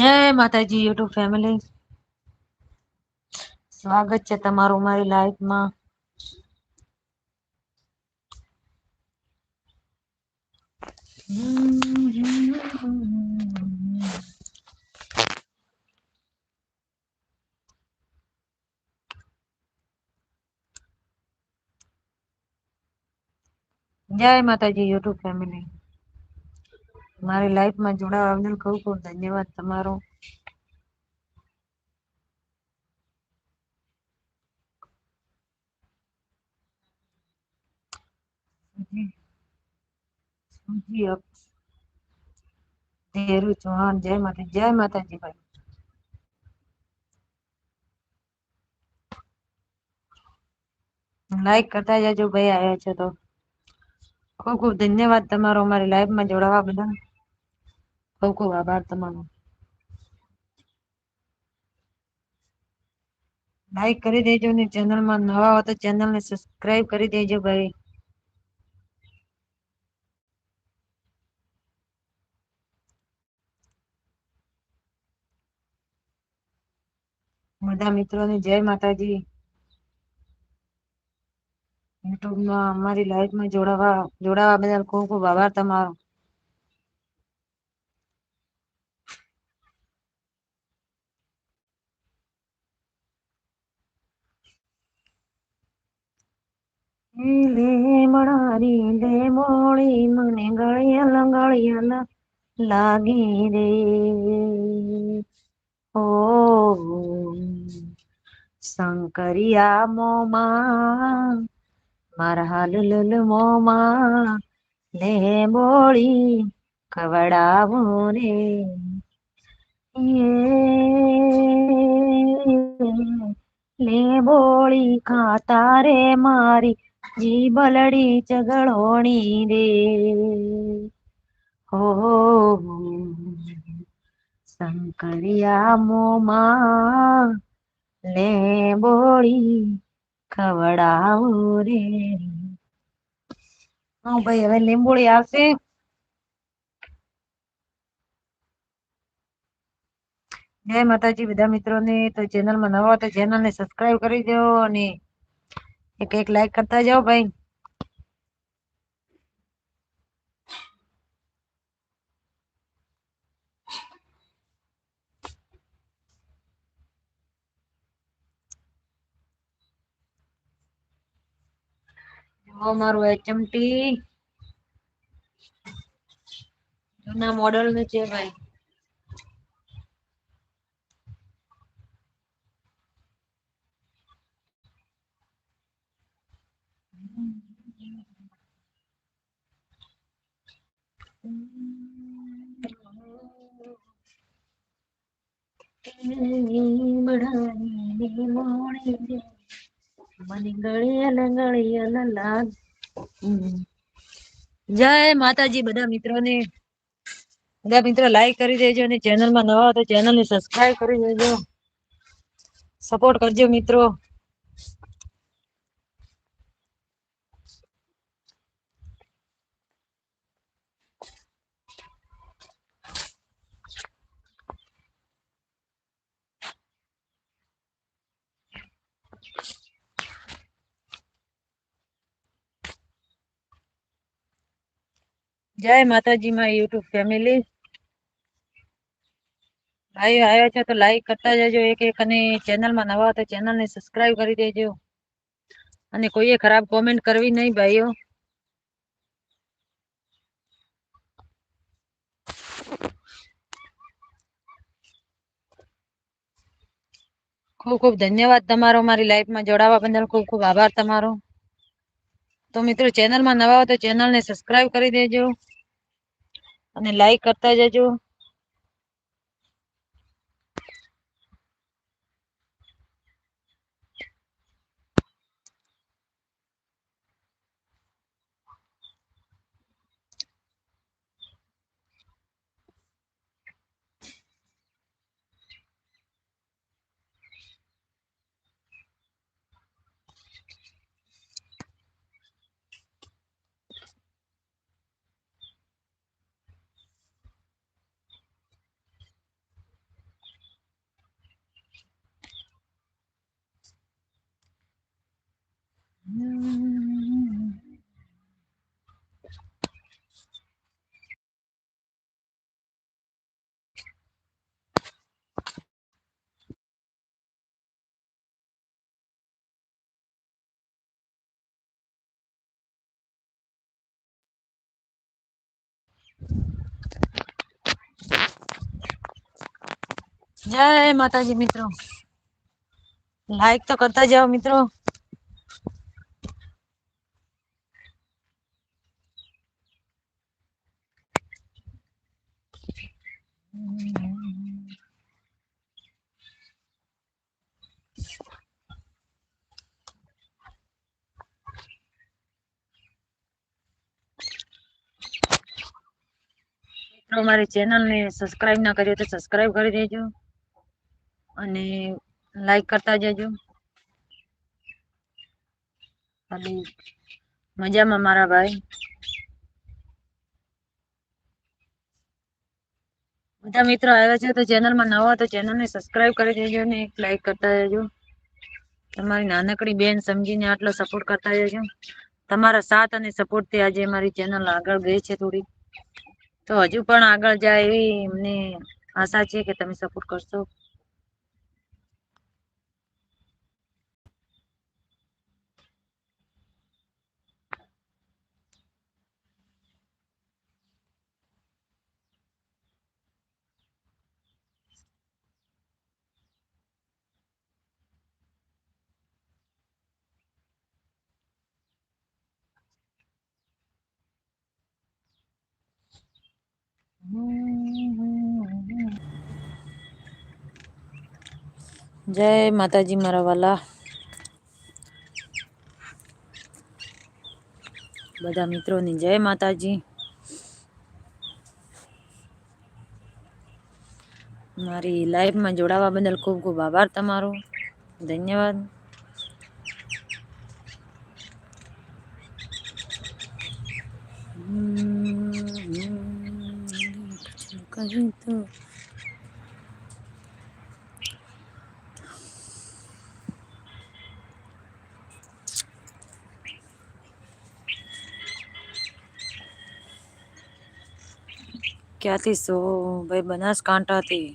જય માતાજી YouTube family સ્વાગત છે તમારું મારી લાઈફમાં જય માતાજી યુટ્યુબ ફેમિલી મારી લાઈફમાં જોડાવા બદલ ખૂબ ખૂબ ધન્યવાદ તમારો. ચૌહાણ, જય માતા, જય માતાજી ભાઈ. લાઈક કરતા જજો ભાઈ આવ્યા છે તો. ખૂબ ખૂબ ધન્યવાદ તમારો અમારી લાઈફમાં જોડાવા બદલ. ખૂબ ખૂબ આભાર તમારો લાઈક કરી દેજો ને ચેનલમાં નવા હો તો ચેનલ ને સબસ્ક્રાઈબ કરી દેજો ભાઈ. બધા મિત્રોને જય માતાજી. યુટ્યુબમાં અમારી લાઈફમાં જોડાવા જોડાવા બદલ ખૂબ ખૂબ આભાર તમારો. મળારી લે મોળી, મને ગળિયા ગળિયલ લાગી રે. ઓ શંકરિયા મોમાં, મારા હાલ લલ મોમાં, લે મોળી, ખવડાવું રે. લે બોળી ખાતા રે મારી જીબલડી ચગળોણી રે. હો શંકરિયા મોમાં લે બોળી ખવડાવો રે. હા, ભાઈ, હવે લીંબોળી આવશે. જય માતાજી, બધા મિત્રોને. તો ચેનલમાં નવા તો ચેનલ ને સબસ્ક્રાઈબ કરી દો અને એક એક લાઈક કરતા જાઓ ભાઈ. મારું એચએમટી જૂના મોડલનું છે ભાઈ મને ગળિયા ગળિયા લાગ જય માતાજી બધા મિત્રોને. બધા મિત્રો લાઈક કરી દેજો અને ચેનલમાં નવા હો તો ચેનલ ને સબસ્ક્રાઈબ કરી દેજો. સપોર્ટ કરજો મિત્રો. જય માતાજી માં યુટ્યુબ ફેમિલી. ભાઈ આવ્યા છે તો લાઈક કરતા જજો. એક એક અને ચેનલમાં નવા તો ચેનલ ને સબસ્ક્રાઈબ કરી દેજો. અને કોઈએ ખરાબ કોમેન્ટ કરવી નહીં ભાઈઓ. ખૂબ ખૂબ ધન્યવાદ તમારો મારી લાઈફમાં જોડાવા બદલ. ખૂબ ખૂબ આભાર તમારો. તો મિત્રો, ચેનલમાં નવા હો તો ચેનલને સબસ્ક્રાઈબ કરી દેજો. અને લાઈક કરતા જજો. જય માતાજી મિત્રો. લાઈક તો કરતા જાઓ મિત્રો. મિત્રો મારી ચેનલ ને સબસ્ક્રાઇબ ના કરી તો સબસ્ક્રાઇબ કરી દેજો. અને લાઈક કરતા જજો. મજામાં મારા ભાઈ. બધા મિત્રો આવ્યા છે તો ચેનલમાં નવા તો ચેનલને સબસ્ક્રાઇબ કરી દેજો ને એક લાઈક કરતા જજો. તમારી નાનકડી બેન સમજીને આટલો સપોર્ટ કરતા જજો. તમારા સાથ અને સપોર્ટથી આજે મારી ચેનલ આગળ ગઈ છે થોડી. તો હજુ પણ આગળ જાય એવી અમને આશા છે કે તમે સપોર્ટ કરશો. જય માતાજી મારા વાલા બધા મિત્રોની જય માતાજી મારી લાઈફમાં જોડાવા બદલ ખૂબ ખૂબ આભાર તમારો ધન્યવાદ કહી તો ક્યાંથી સો? ભાઈ બનાસકાંઠાથી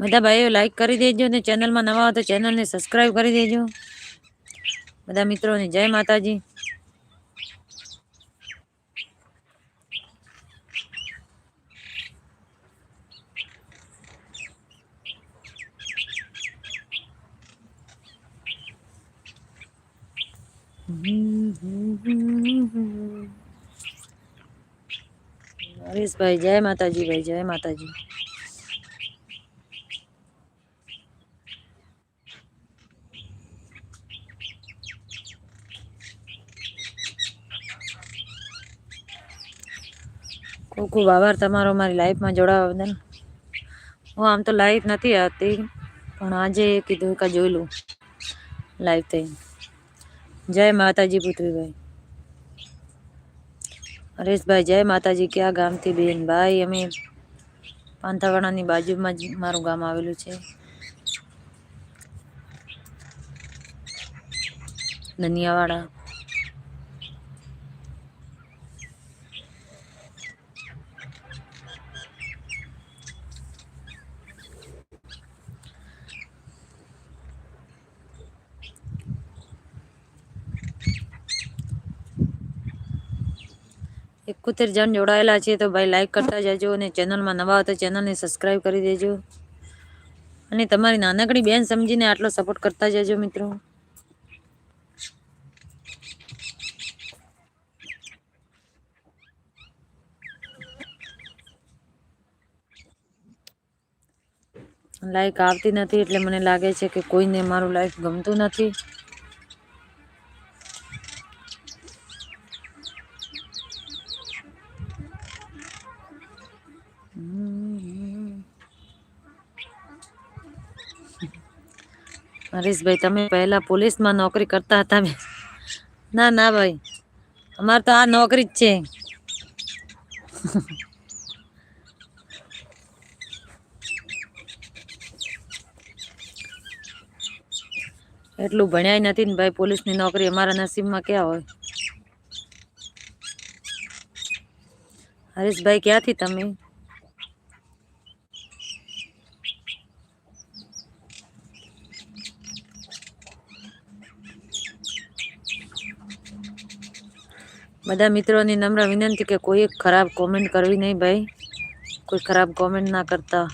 બધા ભાઈઓ લાઈક કરી દેજો ને ચેનલમાં નવા હોય તો ચેનલને સબસ્ક્રાઈબ કરી દેજો. બધા મિત્રોને જય માતાજી. હરીશભાઈ જય માતાજી ભાઈ જય માતાજી ખૂબ ખૂબ આભાર તમારો મારી લાઈફમાં જોડાવા બદલ. હું આમ તો લાઈફ નથી આવતી, પણ આજે કીધું કે જોઈ લઉં લાઈવ થઈ. જય માતાજી પુત્રીભાઈ હરેશભાઈ, જય માતાજી. ક્યાં ગામથી બેન? ભાઈ, અમે પાંથાવાડાની બાજુમાં જ મારું ગામ આવેલું છે. ધનિયાવાડા એકોતેર જણ જોડાયેલા છે તો ભાઈ લાઈક કરતા જજો અને ચેનલમાં નવા હો તો ચેનલને સબસ્ક્રાઈબ કરી દેજો. અને તમારી નાનકડી બેન સમજીને આટલો સપોર્ટ કરતા જજો મિત્રો. લાઈક આવતી નથી એટલે મને લાગે છે કે કોઈને મારું લાઈફ ગમતું નથી. હરીશભાઈ, તમે પહેલા પોલીસમાં નોકરી કરતા હતા ના ના ભાઈ. અમારે તો આ નોકરી જ છે. એટલું ભણ્યાય નથી ને ભાઈ પોલીસની નોકરી અમારા નસીબમાં ક્યાં હોય? હરીશભાઈ, ક્યાંથી તમે? બધા મિત્રોની નમ્ર વિનંતી કે કોઈ ખરાબ કોમેન્ટ કરવી નહીં ભાઈ. કોઈ ખરાબ કોમેન્ટ ના કરતા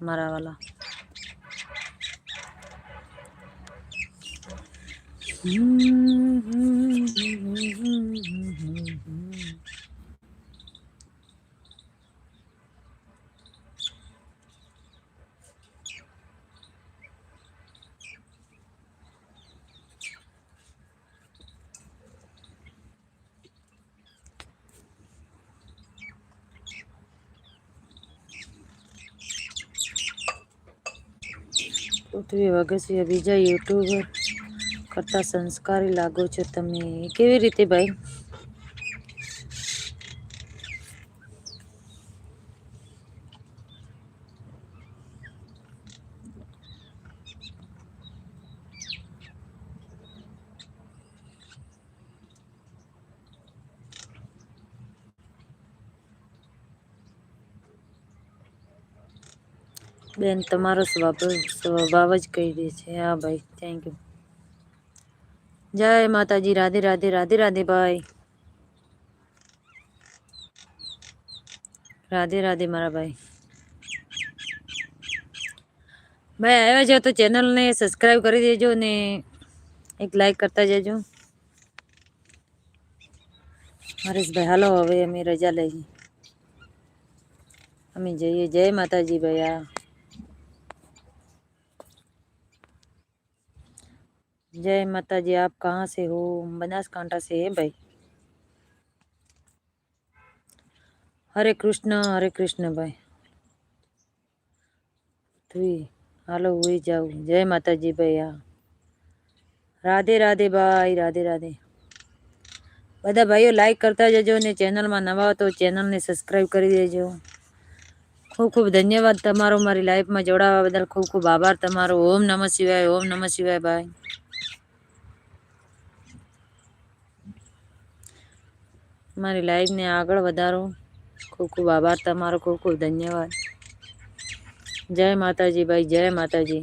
મારા વાલા. પૃથ્વી વગસિયા બીજા યુટ્યુબર કરતાં સંસ્કારી લાગો છો તમે. કેવી રીતે ભાઈ? બેન, તમારો સ્વભાવ સ્વભાવ જ કહી દે છે? હા, ભાઈ થેન્ક યુ જય માતાજી, રાધે રાધે રાધે રાધે, ભાઈ. રાધે રાધે, મારા ભાઈ. ભાઈ, આવ્યા છો તો ચેનલને સબસ્ક્રાઈબ કરી દેજો ને એક લાઈક કરતા જજો. હરેશભાઈ, હાલો, હવે અમે રજા લઈએ. અમે જઈએ. જય માતાજી, ભાઈ આ जय माता जी आप कहाँ से हो बनासकांठा से है भाई हरे कृष्ण हरे कृष्ण भाई तुई હાલો હુઈ જાવ જય માતાજી ભાઈ આ રાધે રાધે ભાઈ રાધે રાધે બધા ભાઈઓ લાઈક કરતા જજો ને ચેનલમાં નવા હો તો ચેનલને સબસ્ક્રાઈબ કરી દેજો ખૂબ ખૂબ ધન્યવાદ તમારો મારી લાઈફમાં જોડાવા બદલ ખૂબ ખૂબ આભાર તમારો ઓમ નમઃ શિવાય ઓમ નમઃ શિવાય ભાઈ મારી લાઈફને આગળ વધારો. ખૂબ ખૂબ આભાર તમારો, ખૂબ ખૂબ ધન્યવાદ. જય માતાજી ભાઈ, જય માતાજી.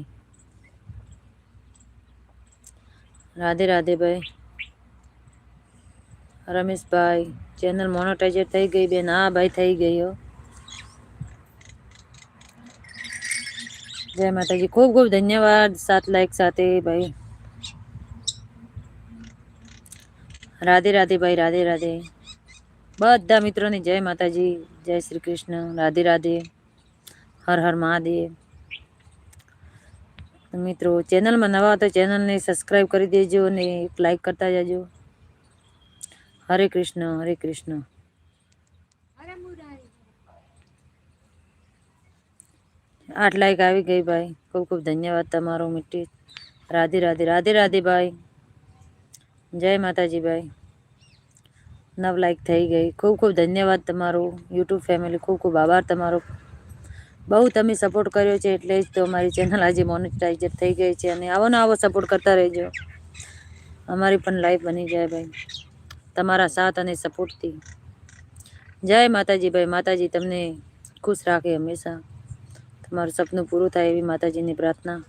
રાધે રાધે ભાઈ. રમેશભાઈ ચેનલ મોનોટાઈઝર થઈ ગઈ બેન. હા ભાઈ, થઈ ગઈ હો. જય માતાજી. ખૂબ ખૂબ ધન્યવાદ સાત લાઈક સાથે ભાઈ. રાધે રાધે ભાઈ, રાધે રાધે. બધા મિત્રોને જય માતાજી જય શ્રી કૃષ્ણ રાધે રાધે હર હર મહાદેવ. મિત્રો ચેનલમાં નવા તો ચેનલને સબસ્ક્રાઈબ કરી દેજો અને એક લાઈક કરતા જજો. હરે કૃષ્ણ હરે કૃષ્ણ. આઠ લાઈક આવી ગઈ ભાઈ. ખૂબ ખૂબ ધન્યવાદ તમારો મીઠી રાધે રાધે રાધે રાધે ભાઈ. જય માતાજી ભાઈ. નવ લાઈક થઈ ગઈ. ખૂબ ખૂબ ધન્યવાદ તમારો. યુટ્યુબ ફેમિલી ખૂબ ખૂબ આભાર તમારો. બહુ તમે સપોર્ટ કર્યો છે એટલે જ તો અમારી ચેનલ આજે મોનેટાઈઝર થઈ ગઈ છે અને આવો ને આવો સપોર્ટ કરતા રહેજો. અમારી પણ લાઈફ બની જાય ભાઈ. તમારા સાથ અને સપોર્ટથી જય માતાજી ભાઈ. માતાજી તમને ખુશ રાખે હંમેશા. તમારું સપનું પૂરું થાય એવી માતાજીની પ્રાર્થના.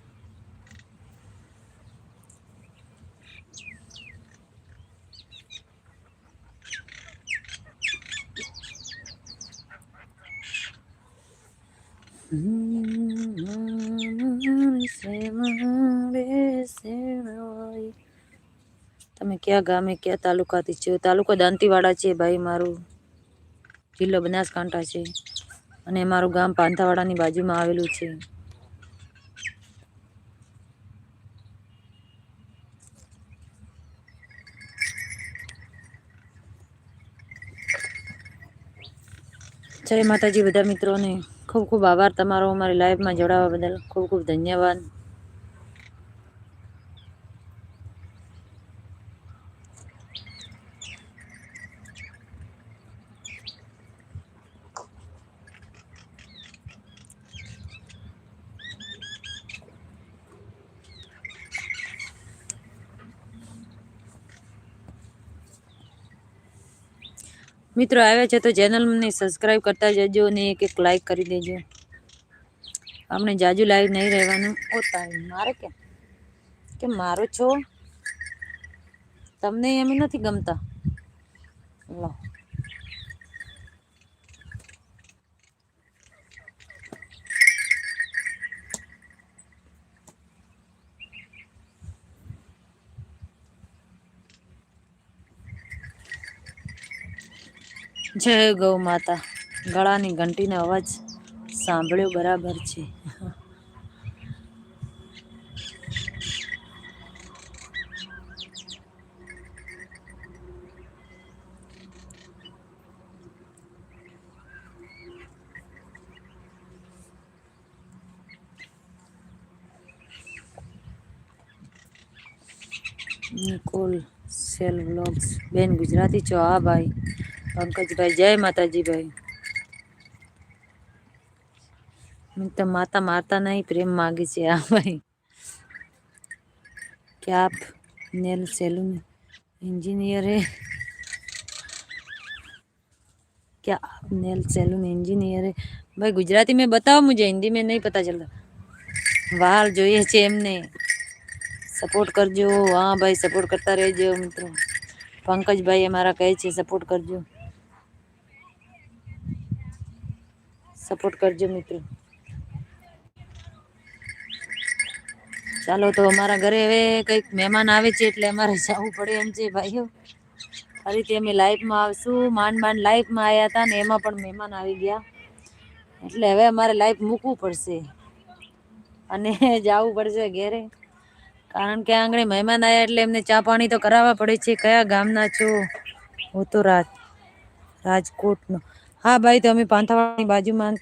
તમે ક્યાં ગામે, ક્યાં તાલુકાથી છો? તાલુકો દાંતીવાડા છે ભાઈ મારું. જિલ્લો બનાસકાંઠા છે. અને મારું ગામ પાંથાવાડાની બાજુમાં આવેલું છે. જય માતાજી બધા મિત્રોને. ખૂબ ખૂબ આભાર તમારો. અમારી લાઈફમાં જોડાવા બદલ ખૂબ ખૂબ ધન્યવાદ. મિત્રો આવ્યા છે તો ચેનલને સબસ્ક્રાઈબ કરતા જજો અને એક એક લાઈક કરી દેજો. આપણે જાજુ લાઈવ નહીં રહેવાનું. ઓ મારે કેમ? કે મારો છો? તમને એમ નથી ગમતા? લો. જય ગૌ માતા. ગળાની ઘંટીનો અવાજ સાંભળ્યો બરાબર છે. નિકોલ સેલ વ્લોગ્સ બેન ગુજરાતી છો? હા ભાઈ. પંકજભાઈ જય માતાજી ભાઈ હું તો માતા મારતા નહીં પ્રેમ માગે છે હા ભાઈ क्या आप नेल सैलून इंजीनियर है क्या आप नेल सैलून इंजीनियर है भाई गुजराती में बताओ मुझे हिंदी में नहीं पता चलता વાલ જોઈએ છે એમને સપોર્ટ કરજો હા ભાઈ સપોર્ટ કરતા રહેજો મિત્રો પંકજભાઈ અમારા કહે છે સપોર્ટ કરજો સપોર્ટ કરજો મિત્રો. ચાલો તો અમારા ઘરે હવે કંઈક મહેમાન આવે છે એટલે અમારે જવું પડે એમ છે ભાઈઓ. ફરીથી અમે લાઈફમાં આવશું. માંડ માંડ લાઈફમાં આવ્યા હતા ને એમાં પણ મહેમાન આવી ગયા. એટલે હવે અમારે લાઈફ મૂકવું પડશે. અને જવું પડશે ઘેરે. કારણ કે આંગણે મહેમાન આવ્યા એટલે એમને ચા પાણી તો કરાવવા પડે છે. કયા ગામના છો? હું તો રાજ, રાજકોટનો. હા ભાઈ, તો અમે પાંથાવાડાની બાજુમાં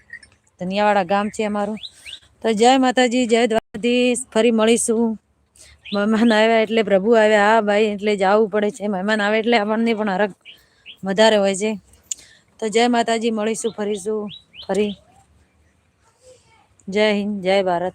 ધનિયાવાડા ગામ છે અમારું. તો જય માતાજી, જય દ્વારકાધીશ, ફરી મળીશું. મહેમાન આવ્યા એટલે પ્રભુ આવ્યા. હા ભાઈ, એટલે જવું પડે છે. મહેમાન આવે એટલે આપણને પણ હરખ વધારે હોય છે. તો જય માતાજી, મળીશું, ફરીશું, ફરી. જય હિન્દ, જય ભારત.